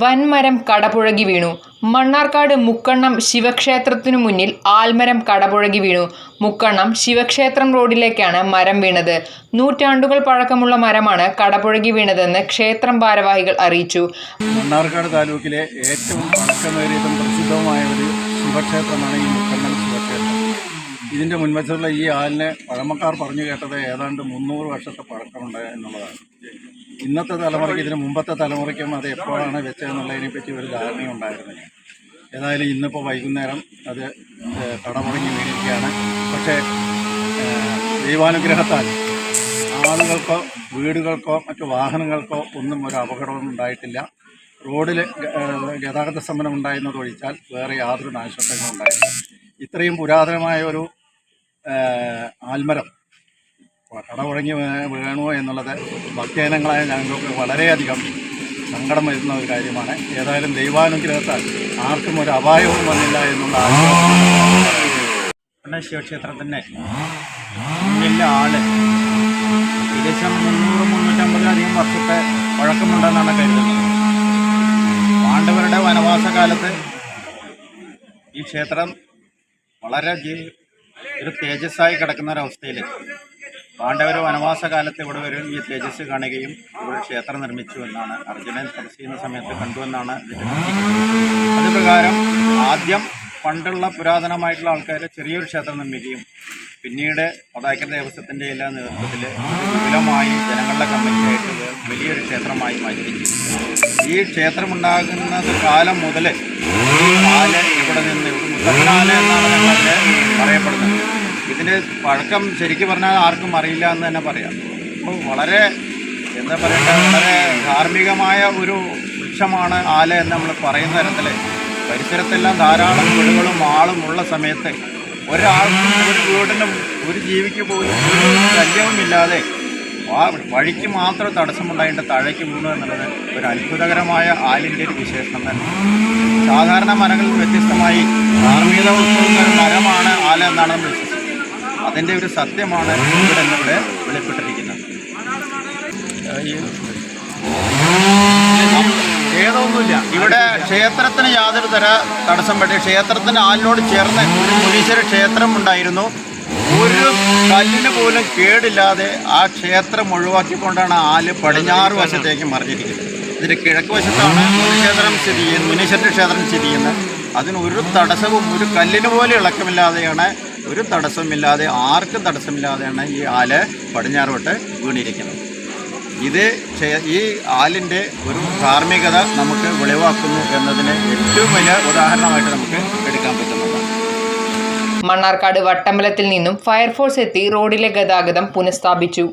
വൻമരം കടപുഴകി വീണു. മണ്ണാർക്കാട് മുക്കണ്ണം ശിവക്ഷേത്രത്തിനു മുന്നിൽ ആൽമരം കടപുഴകി വീണു. മുക്കണ്ണം ശിവക്ഷേത്രം റോഡിലേക്കാണ് മരം വീണത്. നൂറ്റാണ്ടുകൾ പഴക്കമുള്ള മരമാണ് കടപുഴകി വീണതെന്ന് ക്ഷേത്രം ഭാരവാഹികൾ അറിയിച്ചു. മണ്ണാർക്കാട് താലൂക്കിലെ ഏറ്റവും പഴക്കമേറിയതും പ്രസിദ്ധവുമായ ഒരു ശിവക്ഷേത്രമാണ് ഈ മുക്കണ്ണം ശിവക്ഷേത്രം. ഇതിന്റെ മുൻവശത്തുള്ള ഈ ആലിനെ പഴമക്കാർ പറഞ്ഞു കേട്ടത് ഏതാണ്ട് മുന്നൂറ് വർഷത്തെ പഴക്കമുണ്ട് എന്നുള്ളതാണ്. ഇന്നത്തെ തലമുറയ്ക്ക് ഇതിന് മുമ്പത്തെ തലമുറയ്ക്കും അത് എപ്പോഴാണ് വെച്ചതെന്നുള്ളതിനെ പറ്റി ഒരു ധാരണയുണ്ടായിരുന്നില്ല ഏതായാലും ഇന്നിപ്പോൾ വൈകുന്നേരം അത് കടമുടങ്ങി വീണിരിക്കുകയാണ്. പക്ഷേ ദൈവാനുഗ്രഹത്താൽ ആളുകൾക്കോ വീടുകൾക്കോ മറ്റു വാഹനങ്ങൾക്കോ ഒന്നും ഒരു അപകടവും ഉണ്ടായിട്ടില്ല. റോഡിൽ ഗതാഗത സമരം ഉണ്ടായിരുന്നത് ഒഴിച്ചാൽ വേറെ യാതൊരു നാശനഷ്ടങ്ങളും ഉണ്ടായില്ല ഇത്രയും പുരാതനമായ ഒരു ആൽമരം കടമുഴങ്ങി വീ- വീണോ എന്നുള്ളത് ഭക്തജനങ്ങളായ ഞങ്ങൾക്ക് വളരെയധികം സങ്കടം വരുന്ന ഒരു കാര്യമാണ്. ഏതായാലും ദൈവാനുഗ്രഹത്താൽ ആർക്കും ഒരു അപായവും വന്നില്ല എന്നുള്ള ശിവക്ഷേത്രത്തിന്റെ മുന്നിലെ ആൾ ഏകദേശം മുന്നൂറ് മുന്നൂറ്റമ്പതിലധികം വർഷത്തെ പഴക്കമുണ്ടെന്നാണ് കരുതുന്നത്. പാണ്ഡവരുടെ വനവാസ കാലത്ത് ഈ ക്ഷേത്രം വളരെ ഒരു തേജസ്സായി കിടക്കുന്ന ഒരവസ്ഥയിൽ പാണ്ഡവർ വനവാസ കാലത്ത് ഇവിടെ വരും ഈ തേജസ് കാണുകയും ഇവിടെ ക്ഷേത്രം നിർമ്മിച്ചു എന്നാണ് അർജുനൻ തപസ് ചെയ്യുന്ന സമയത്ത് കണ്ടുവെന്നാണ് അതുപ്രകാരം അത് പ്രകാരം ആദ്യം പണ്ടുള്ള പുരാതനമായിട്ടുള്ള ആൾക്കാർ ചെറിയൊരു ക്ഷേത്രം നിർമ്മിക്കുകയും പിന്നീട് പതാക്കര ദേവസ്വത്തിന്റെ എല്ലാ നേതൃത്വത്തിൽ വിപുലമായി ജനങ്ങളുടെ കമ്മിറ്റിയായിട്ട് വലിയൊരു ക്ഷേത്രമായി മാറ്റി ഈ ക്ഷേത്രമുണ്ടാകുന്നത് കാലം മുതൽ ഇവിടെ നിന്ന് ഇവിടെ മുത്തപ്പനാല് എന്നാണ് പറയപ്പെടുന്നത്. ഇതിന്റെ പഴക്കം ശരിക്കും പറഞ്ഞാൽ ആർക്കും അറിയില്ല എന്ന് തന്നെ പറയാം. അപ്പോൾ വളരെ എന്താ പറയണ്ട വളരെ ധാർമ്മികമായ ഒരു വൃക്ഷമാണ് ആല എന്ന് നമ്മൾ പറയുന്ന തരത്തിൽ പരിസരത്തെല്ലാം ധാരാളം വീടുകളും ആളും ഉള്ള സമയത്ത് ഒരാൾക്കും ഒരു വീടിനും ഒരു ജീവിക്ക് പോലും ശല്യവുമില്ലാതെ ആ വഴിക്ക് മാത്രം തടസ്സമുണ്ടായിട്ട് താഴേക്ക് വീണു എന്നുള്ളത് ഒരു അത്ഭുതകരമായ ആലിന്റെ ഒരു വിശേഷണം തന്നെ. സാധാരണ മരങ്ങളിൽ വ്യത്യസ്തമായി ധാർമ്മികത ഉൾക്കൊള്ളുന്ന മരമാണ് ആല എന്നാണ് നമ്മൾ വിശ്വസിക്കുന്നത്. അതിന്റെ ഒരു സത്യമാണ് ഇവിടെ ഇന്നിവിടെ വെളിപ്പെട്ടിരിക്കുന്നത്. ഖേദമൊന്നുമില്ല ഇവിടെ ക്ഷേത്രത്തിന് യാതൊരു തര തടസ്സം പറ്റിയ ക്ഷേത്രത്തിന് ആലിനോട് ചേർന്ന് ഒരു മുനീശ്വര ക്ഷേത്രം ഉണ്ടായിരുന്നു. ഒരു കല്ലിന് പോലും കേടില്ലാതെ ആ ക്ഷേത്രം ഒഴിവാക്കിക്കൊണ്ടാണ് ആൽ പടിഞ്ഞാറ് വശത്തേക്ക് മറിഞ്ഞിരിക്കുന്നത്. ഇതിന്റെ കിഴക്ക് വശത്താണ് ക്ഷേത്രം സ്ഥിതി ചെയ്യുന്നത് മുനീശ്വരന്റെ ക്ഷേത്രം സ്ഥിതി ചെയ്യുന്നത്. അതിന് ഒരു തടസ്സവും ഒരു കല്ലിന് പോലും ഇളക്കമില്ലാതെയാണ് ഒരു തടസ്സമില്ലാതെ ആർക്കും തടസ്സമില്ലാതെയാണ് ഈ ആൽ പടിഞ്ഞാറോട്ട് വീണിരിക്കുന്നത്. ഇത് ഈ ആലിന്റെ ഒരു ധാർമ്മികത നമുക്ക് വെളിവാക്കുന്നു എന്നതിന് ഏറ്റവും വലിയ ഉദാഹരണമായിട്ട് നമുക്ക് എടുക്കാൻ പറ്റുന്നതാണ് മണ്ണാർക്കാട് വട്ടമ്പലത്തിൽ നിന്നും ഫയർഫോഴ്സ് എത്തി റോഡിലെ ഗതാഗതം പുനഃസ്ഥാപിച്ചു.